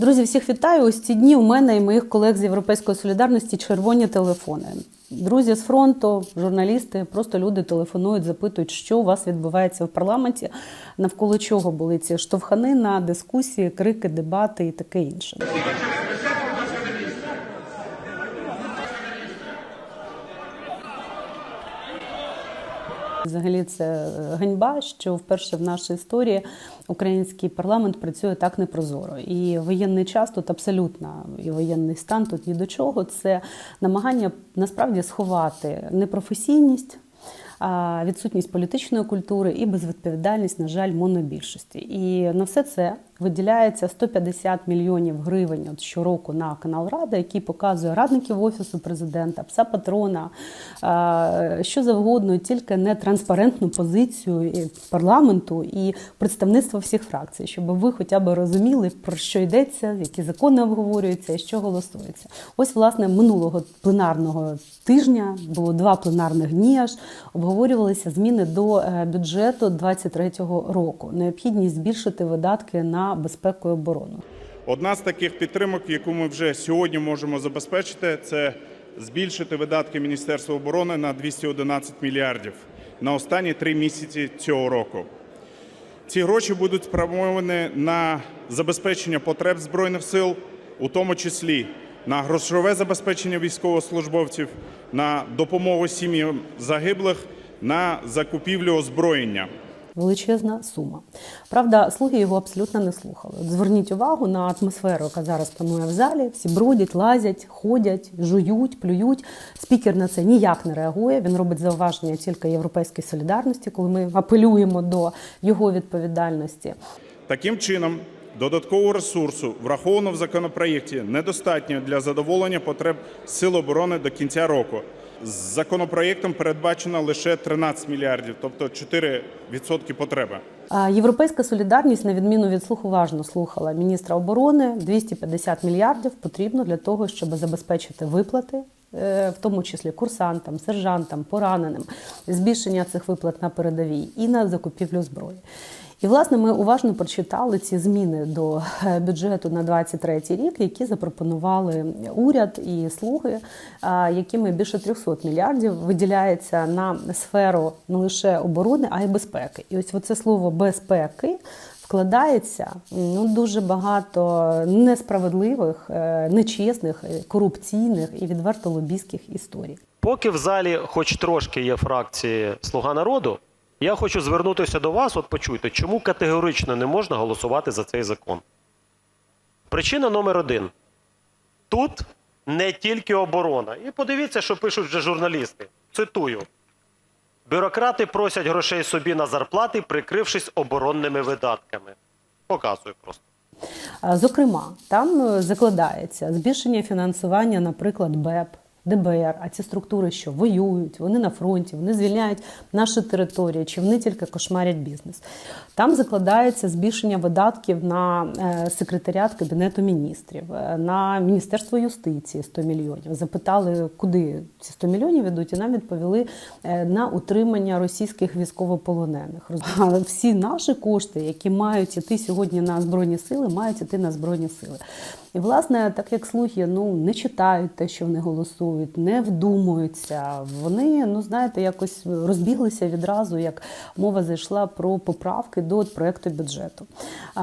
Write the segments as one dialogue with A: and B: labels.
A: Друзі, всіх вітаю. Ось ці дні у мене і моїх колег з Європейської солідарності червоні телефони. Друзі з фронту, журналісти, просто люди телефонують, запитують, що у вас відбувається в парламенті, навколо чого були ці штовханина, дискусії, крики, дебати і таке інше. Взагалі це е, ганьба, що вперше в нашій історії український парламент працює так непрозоро. І воєнний час тут абсолютно і воєнний стан тут ні до чого. Це намагання насправді сховати непрофесійність. Відсутність політичної культури і безвідповідальність, на жаль, монобільшості. І на все це виділяється 150 мільйонів гривень от щороку на канал Рада, який показує радників офісу президента, пса патрона, що завгодно, тільки не транспарентну позицію парламенту і представництва всіх фракцій, щоб ви хоча б розуміли, про що йдеться, які закони обговорюються і що голосується. Ось, власне, минулого пленарного тижня було два пленарних дні. Аж обговорювалися зміни до е, бюджету 2023 року. Необхідність збільшити видатки на безпеку і оборону.
B: Одна з таких підтримок, яку ми вже сьогодні можемо забезпечити, це збільшити видатки Міністерства оборони на 211 мільярдів на останні три місяці цього року. Ці гроші будуть спрямовані на забезпечення потреб збройних сил, у тому числі на грошове забезпечення військовослужбовців, на допомогу сім'ям загиблих, на закупівлю озброєння.
A: Величезна сума. Правда, слуги його абсолютно не слухали. Зверніть увагу на атмосферу, яка зараз панує в залі. Всі бродять, лазять, ходять, жують, плюють. Спікер на це ніяк не реагує. Він робить зауваження тільки європейській солідарності, коли ми апелюємо до його відповідальності.
B: Таким чином, додаткового ресурсу, враховано в законопроєкті, недостатньо для задоволення потреб Сил оборони до кінця року. Законопроєктом передбачено лише 13 мільярдів, тобто 4% потреби.
A: Європейська солідарність, на відміну від слуху, уважно слухала міністра оборони. 250 мільярдів потрібно для того, щоб забезпечити виплати, е, в тому числі курсантам, сержантам, пораненим, збільшення цих виплат на передовій і на закупівлю зброї. І власне ми уважно прочитали ці зміни до е, бюджету на 23 рік, які запропонували уряд і слуги, якими більше 300 мільярдів виділяється на сферу не лише оборони, а й безпеки. І ось це слово безпеки. Вкладається ну дуже багато несправедливих, е, нечесних, е, корупційних і відверто лобійських історій.
C: Поки в залі хоч трошки є фракції Слуга народу, я хочу звернутися до вас. От почуйте, чому категорично не можна голосувати за цей закон. Причина номер один: тут не тільки оборона. І подивіться, що пишуть вже журналісти. Цитую: бюрократи просять грошей собі на зарплати, прикрившись оборонними видатками. Показую просто.
A: Зокрема, там е, закладається збільшення фінансування, наприклад, БЕП. ДБР, а ці структури, що воюють, вони на фронті, вони звільняють наші території, чи вони тільки кошмарять бізнес. Там закладається збільшення видатків на е, секретаріат Кабінету міністрів, е, на Міністерство юстиції 100 мільйонів. Запитали, куди ці 100 мільйонів ідуть, і нам відповіли е, на утримання російських військовополонених. Але всі наші кошти, які мають іти сьогодні на збройні сили, мають іти на збройні сили. І власне, так як слухи ну не читають те, що вони голосують, не вдумуються. Вони, ну знаєте, якось розбіглися відразу, як мова зайшла про поправки до проекту бюджету.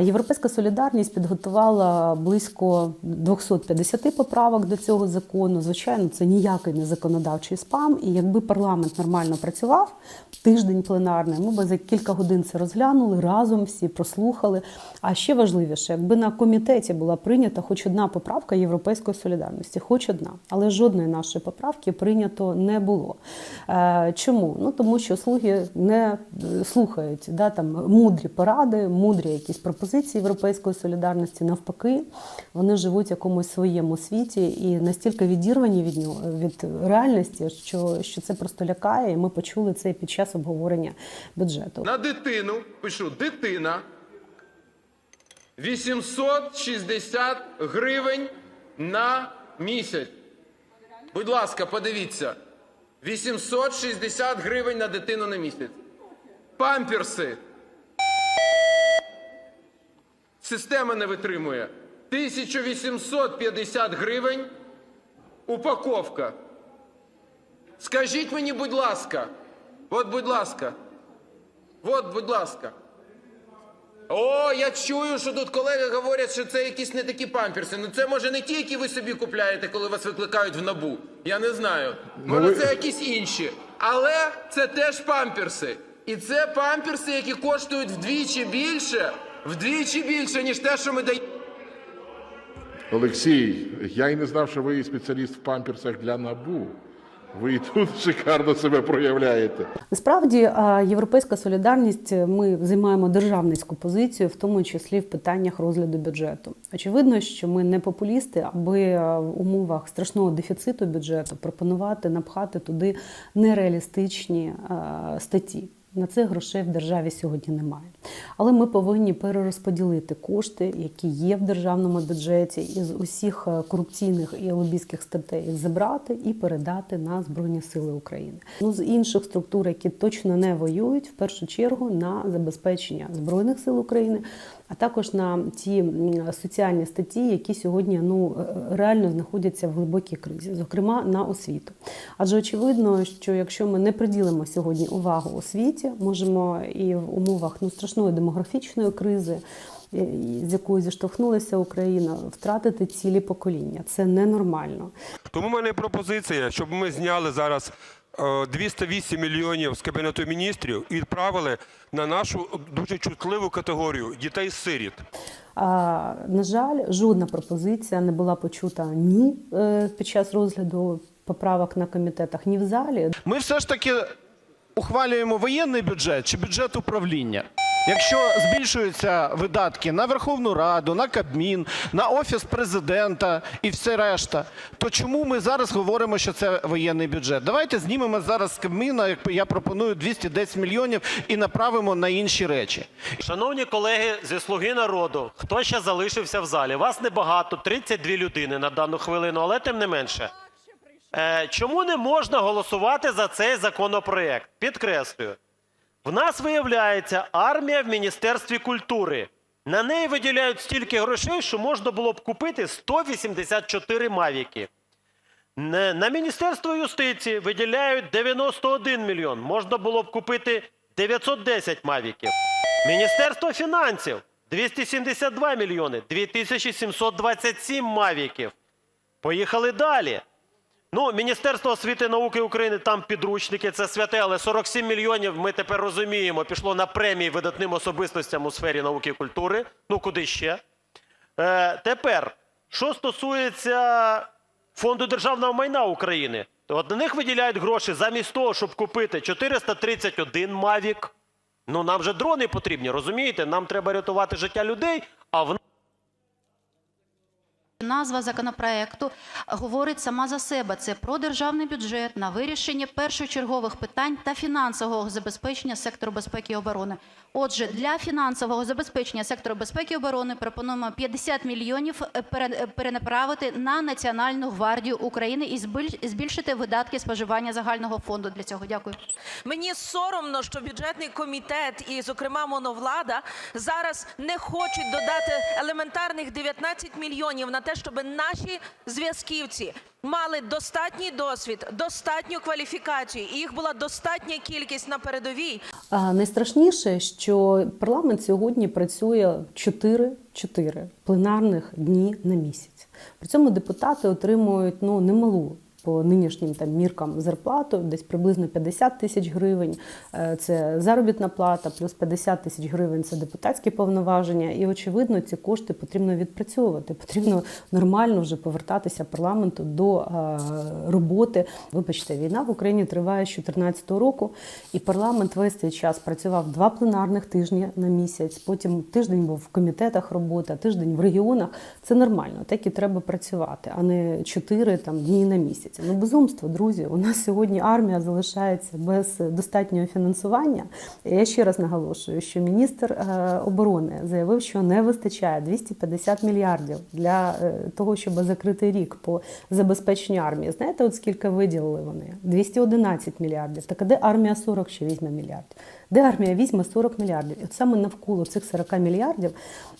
A: Європейська солідарність підготувала близько 250 поправок до цього закону. Звичайно, це ніякий не законодавчий спам. І якби парламент нормально працював тиждень пленарний, ми би за кілька годин це розглянули разом, всі прослухали. А ще важливіше, якби на комітеті була прийнята хоч одна поправка Європейської солідарності, хоч одна, але жодної нашої поправки прийнято не було. Е, чому? Ну тому що слуги не е, слухають да, там мудрі поради, мудрі якісь пропозиції Європейської солідарності. Навпаки, вони живуть в якомусь своєму світі і настільки відірвані від нього від реальності, що, що це просто лякає. І ми почули це під час обговорення бюджету.
D: На дитину пишу дитина 860 гривень на місяць. Будь ласка, подивіться. 860 гривень на дитину на місяць. Памперси. Система не витримує. 1850 гривень упаковка. Скажіть мені, будь ласка, от, будь ласка, от, будь ласка. О, я чую, що тут колеги говорять, що це якісь не такі памперси. Ну це може не ті, які ви собі купляєте, коли вас викликають в набу. Я не знаю. Може,
B: ви-
D: це якісь інші. Але це теж памперси. І це памперси, які коштують вдвічі більше, вдвічі більше, ніж те, що ми даємо.
E: Олексій, я й не знав, що ви спеціаліст в памперсах для набу. Ви і тут шикарно себе проявляєте.
A: Насправді, європейська солідарність е, ми займаємо державницьку позицію, в тому числі в питаннях розгляду бюджету. Очевидно, що ми не популісти, аби е, в умовах страшного дефіциту бюджету пропонувати напхати туди нереалістичні е, статті. На це грошей в державі сьогодні немає. Але ми повинні перерозподілити кошти, які є в державному бюджеті, із усіх е, корупційних і лобійських статей забрати і передати на Збройні Сили України. Ну з інших структур, які точно не воюють, в першу чергу на забезпечення збройних сил України, а також на ті соціальні статті, які сьогодні ну е, реально знаходяться в глибокій кризі, зокрема на освіту. Адже очевидно, що якщо ми не приділимо сьогодні увагу освіті, можемо і в умовах ну страшної демографічної кризи. е, З якою зіштовхнулася Україна, втратити цілі покоління це ненормально.
F: Тому в мене пропозиція, щоб ми зняли зараз 208 мільйонів з Кабінету міністрів і відправили на нашу дуже чутливу категорію дітей-сиріт.
A: А, на жаль, жодна пропозиція не була почута ні е, під час розгляду поправок на комітетах, ні в залі.
G: Ми все ж таки ухвалюємо воєнний бюджет чи бюджет управління. Якщо збільшуються видатки на Верховну Раду, на Кабмін, на Офіс президента і все решта, то чому ми зараз говоримо, що це воєнний бюджет? Давайте знімемо зараз з Кабміна, як я пропоную, 210 мільйонів і направимо на інші речі.
C: Шановні колеги зі Слуги народу, хто ще залишився в залі? Вас небагато, 32 людини на дану хвилину, але тим не менше. Е, чому не можна голосувати за цей законопроект? Підкреслюю. В нас виявляється армія в Міністерстві культури. На неї виділяють стільки грошей, що можна було б купити 184 мавіки. На Міністерство юстиції виділяють 91 мільйон. Можна було б купити 910 мавіків. Міністерство фінансів 272 мільйони, 2727 мавіків. Поїхали далі. Ну, Міністерство освіти і науки України, там підручники, це святе, але 47 мільйонів, ми тепер розуміємо, пішло на премії видатним особистостям у сфері науки і культури. Ну, куди ще? Е, тепер, що стосується Фонду державного майна України, то на них виділяють гроші замість того, щоб купити 431 Мавік. Ну, нам же дрони потрібні, розумієте? Нам треба рятувати життя людей, а в
H: Назва законопроекту говорить сама за себе. Це про державний бюджет на вирішення першочергових питань та фінансового забезпечення сектору безпеки і оборони. Отже, для фінансового забезпечення сектору безпеки і оборони пропонуємо 50 мільйонів е, е, перенаправити на Національну гвардію України і збільшити видатки споживання загального фонду для цього. Дякую.
I: Мені соромно, що бюджетний комітет і, зокрема, моновлада зараз не хочуть додати елементарних 19 мільйонів на те, щоб наші зв'язківці мали достатній досвід, достатню кваліфікацію, і їх була достатня кількість на передовій.
A: А найстрашніше, що парламент сьогодні працює 4-4 пленарних дні на місяць. При цьому депутати отримують ну немалу. По нинішнім там міркам зарплату десь приблизно 50 тисяч гривень. Е, Це заробітна плата, плюс 50 тисяч гривень це депутатські повноваження. І очевидно, ці кошти потрібно відпрацьовувати. Потрібно нормально вже повертатися парламенту до е, роботи. Вибачте, війна в Україні триває з 2014 року, і парламент весь цей час працював два пленарних тижні на місяць. Потім тиждень був в комітетах робота, тиждень в регіонах. Це нормально, так і треба працювати, а не чотири там дні на місяць. Ну безумство, друзі. У нас сьогодні армія залишається без достатнього фінансування. Я ще раз наголошую, що міністр е, оборони заявив, що не вистачає 250 мільярдів для е, того, щоб закрити рік по забезпеченню армії. Знаєте, от скільки виділили вони? 211 мільярдів. Так а де армія 40 ще візьме мільярдів? Де армія візьме 40 мільярдів? І от саме навколо цих 40 мільярдів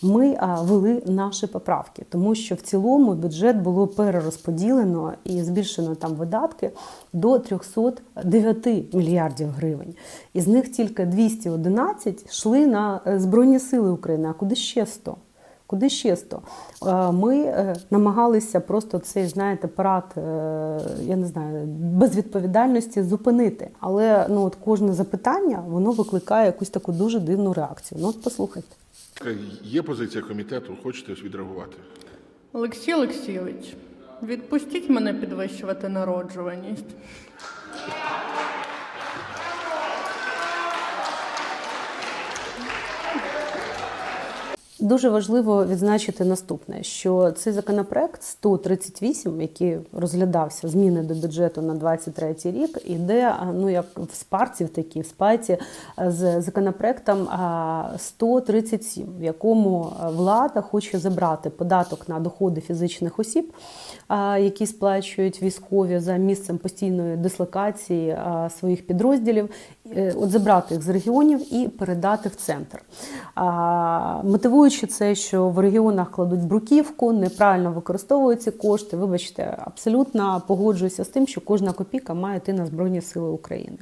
A: ми вели наші поправки, тому що в цілому бюджет було перерозподілено і збільшено там видатки до 309 мільярдів гривень. Із них тільки 211 йшли на е, Збройні Сили України. А куди ще 100? Куди ще 100? Е, Ми е, намагалися просто цей, знаєте, парад, е, я не знаю, безвідповідальності зупинити. Але ну, от кожне запитання воно викликає якусь таку дуже дивну реакцію. Ну, от послухайте.
E: Є позиція комітету, хочете відреагувати?
J: Олексій Олексійович, відпустіть мене підвищувати народжуваність.
A: Дуже важливо відзначити наступне: що цей законопроект 138, який розглядався зміни до бюджету на 23 рік, іде ну як в спарці, в такій в спайці з законопроектом 137, в якому влада хоче забрати податок на доходи фізичних осіб, які сплачують військові за місцем постійної дислокації своїх підрозділів, от забрати їх з регіонів і передати в центр. А, Мотивуючи це, що в регіонах кладуть бруківку, неправильно використовують ці кошти. Вибачте, абсолютно погоджуюся з тим, що кожна копійка має йти на Збройні Сили України.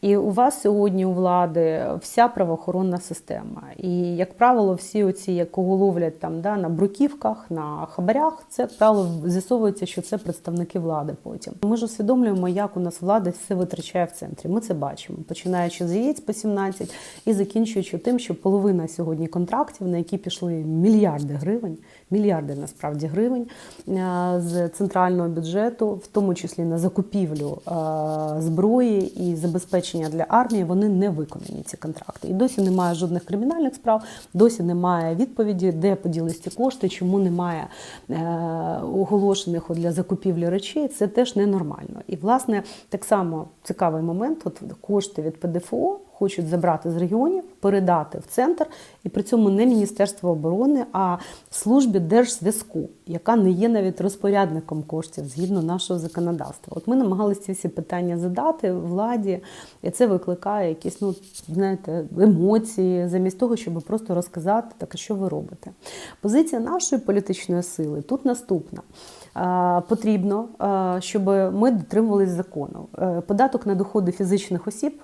A: І у вас сьогодні у влади вся правоохоронна система. І, як правило, всі оці, кого ловлять там да, на бруківках, на хабарях, це як правило з'ясовується, що це представники влади потім. Ми ж усвідомлюємо, як у нас влада все витрачає в центрі. Ми це бачимо, починаючи з яєць по 17 і закінчуючи тим, що половина сьогодні контрактів, на які пішли мільярди гривень, мільярди насправді гривень е, з центрального бюджету, в тому числі на закупівлю е, зброї і забезпечення для армії, вони не виконані ці контракти. І досі немає жодних кримінальних справ, досі немає відповіді, де поділись ці кошти, чому немає е, оголошених для закупівлі речей. Це теж ненормально. І власне так само цікавий момент. От кошти від ПДФО хочуть забрати з регіонів, передати в центр, і при цьому не Міністерство оборони, а службі держзв'язку, яка не є навіть розпорядником коштів згідно нашого законодавства. От ми намагалися ці всі питання задати владі, і це викликає якісь, ну знаєте, емоції, замість того, щоб просто розказати, так що ви робите. Позиція нашої політичної сили тут наступна. Е, Потрібно, е, щоб ми дотримувалися закону. Е, Податок на доходи фізичних осіб,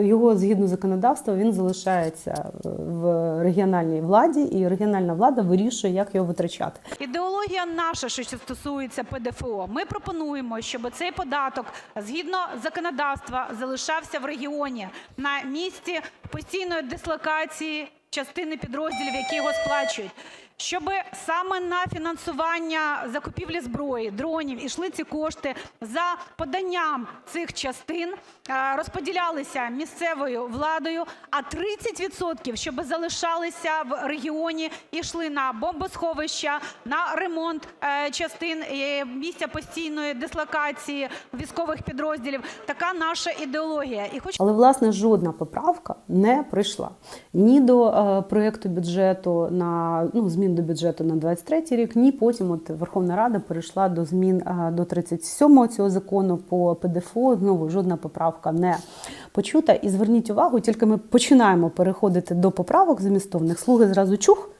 A: його згідно законодавства, він залишається в регіональній владі, і регіональна влада вирішує, як його витрачати.
K: Ідеологія наша, що стосується ПДФО. Ми пропонуємо, щоб цей податок згідно законодавства залишався в регіоні на місці постійної дислокації частини підрозділів, які його сплачують. Щоб саме на фінансування закупівлі зброї, дронів ішли ці кошти за поданням цих частин, е, розподілялися місцевою владою, а 30% щоб залишалися в регіоні і йшли на бомбосховища, на ремонт е, частин е, місця постійної дислокації військових підрозділів. Така наша ідеологія. І хоч
A: Але власне жодна поправка не прийшла ні до проєкту бюджету на ну змін до бюджету на 23 рік, ні потім от Верховна Рада перейшла до змін е, до 37-го цього закону по ПДФО. Знову жодна поправка не почута. І зверніть увагу, тільки ми починаємо переходити до поправок змістовних. Слуги зразу чух.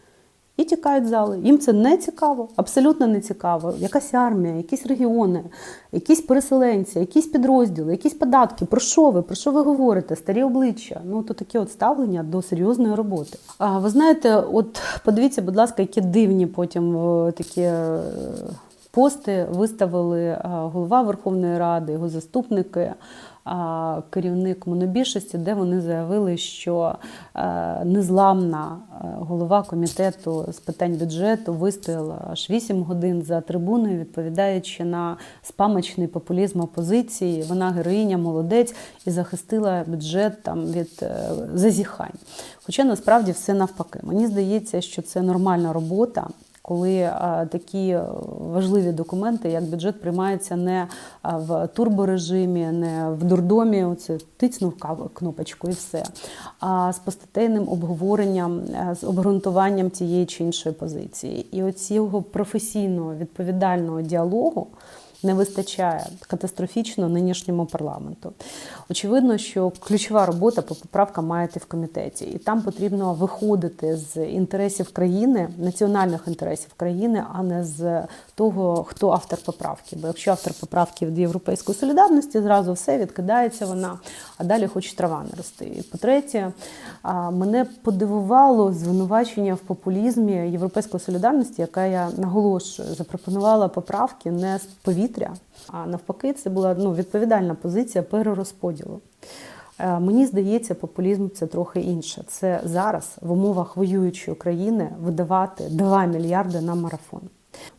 A: І тікають зали. Їм це не цікаво, абсолютно не цікаво. Якась армія, якісь регіони, якісь переселенці, якісь підрозділи, якісь податки. Про що ви? Про що ви говорите? Старі обличчя. Ну то таке от ставлення до серйозної роботи. А ви знаєте, от подивіться, будь ласка, які дивні потім е, такі. е, Пости виставили е, голова Верховної Ради, його заступники, керівник монобільшості, де вони заявили, що е, незламна е, голова комітету з питань бюджету вистояла аж 8 годин за трибуною, відповідаючи на спамочний популізм опозиції. Вона героїня, молодець і захистила бюджет там від е, зазіхань. Хоча насправді все навпаки. Мені здається, що це нормальна робота коли такі важливі документи, як бюджет, приймаються не в турборежимі, не в дурдомі, оце тицнув кнопочку і все, а з постатейним обговоренням, е, з обґрунтуванням тієї чи іншої позиції. І оцього професійного відповідального діалогу. Не вистачає катастрофічно нинішньому парламенту. Очевидно, що ключова робота по поправкам має йти в комітеті, і там потрібно виходити з інтересів країни, національних інтересів країни, а не з того, хто автор поправки. Бо якщо автор поправки від європейської солідарності, зразу все відкидається вона, а далі хоч трава не рости. І по-третє, мене подивувало звинувачення в популізмі європейської солідарності, яка я наголошую, запропонувала поправки не з повітря, а навпаки, це була ну, відповідальна позиція перерозподілу. Е, Мені здається, популізм це трохи інше. Це зараз в умовах воюючої країни видавати 2 мільярди на марафон.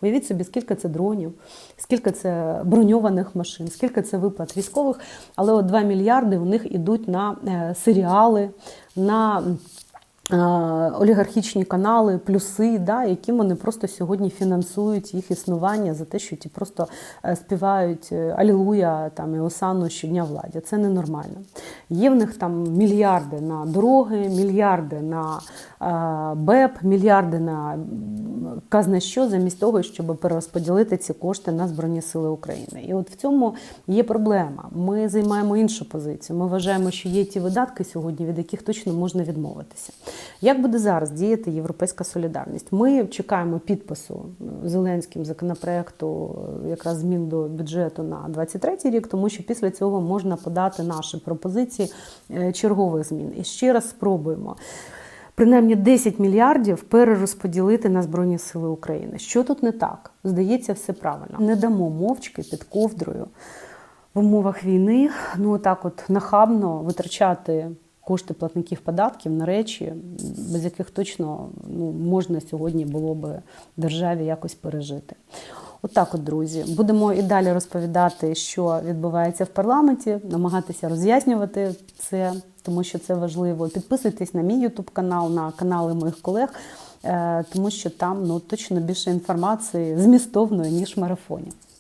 A: Уявіть собі, скільки це дронів, скільки це броньованих машин, скільки це виплат військових, але от 2 мільярди у них ідуть на е, серіали, на олігархічні канали, плюси, да, які вони просто сьогодні фінансують їх існування за те, що ті просто е, співають е, Алілуя там і Осану щодня владі. Це ненормально. Є в них там мільярди на дороги, мільярди на е, БЕП, мільярди на м, казне що, замість того, щоб перерозподілити ці кошти на Збройні Сили України. І от в цьому є проблема. Ми займаємо іншу позицію. Ми вважаємо, що є ті видатки сьогодні, від яких точно можна відмовитися. Як буде зараз діяти європейська солідарність? Ми чекаємо підпису е, Зеленським законопроекту е, якраз змін до бюджету на 23 рік, тому що після цього можна подати наші пропозиції е, чергових змін. І ще раз спробуємо. Принаймні 10 мільярдів перерозподілити на Збройні Сили України. Що тут не так? Здається, все правильно. Не дамо мовчки під ковдрою в умовах війни, ну так от нахабно витрачати кошти платників податків на речі, без яких точно ну, можна сьогодні було би державі якось пережити. Отак, от, друзі, будемо і далі розповідати, що відбувається в парламенті, намагатися роз'яснювати це, тому що це важливо. Підписуйтесь на мій ютуб канал, на канали моїх колег, е, тому що там ну точно більше інформації змістовної ніж в марафоні.